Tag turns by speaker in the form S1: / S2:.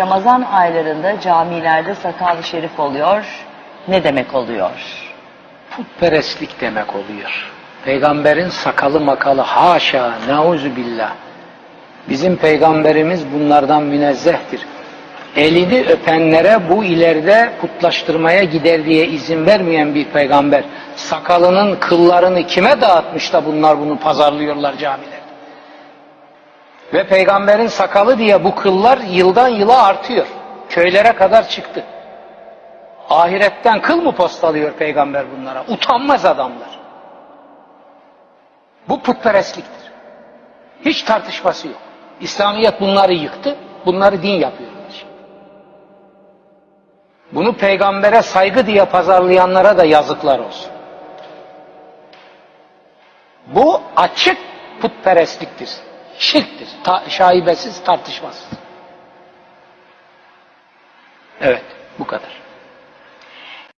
S1: Ramazan aylarında camilerde sakal şerif oluyor. Ne demek oluyor?
S2: Putperestlik demek oluyor. Peygamberin sakalı makalı haşa nauzu billah. Bizim peygamberimiz bunlardan münezzehtir. Elini öpenlere bu ileride putlaştırmaya gider diye izin vermeyen bir peygamber. Sakalının kıllarını kime dağıtmış da bunlar bunu pazarlıyorlar camilerde. Ve peygamberin sakalı diye bu kıllar yıldan yıla artıyor. Köylere kadar çıktı. Ahiretten kıl mı postalıyor peygamber bunlara? Utanmaz adamlar. Bu putperestliktir. Hiç tartışması yok. İslamiyet bunları yıktı, bunları din yapıyorlar. Bunu peygambere saygı diye pazarlayanlara da yazıklar olsun. Bu açık putperestliktir. Şirktir. Ta- şaibesiz, tartışmasız. Evet, bu kadar.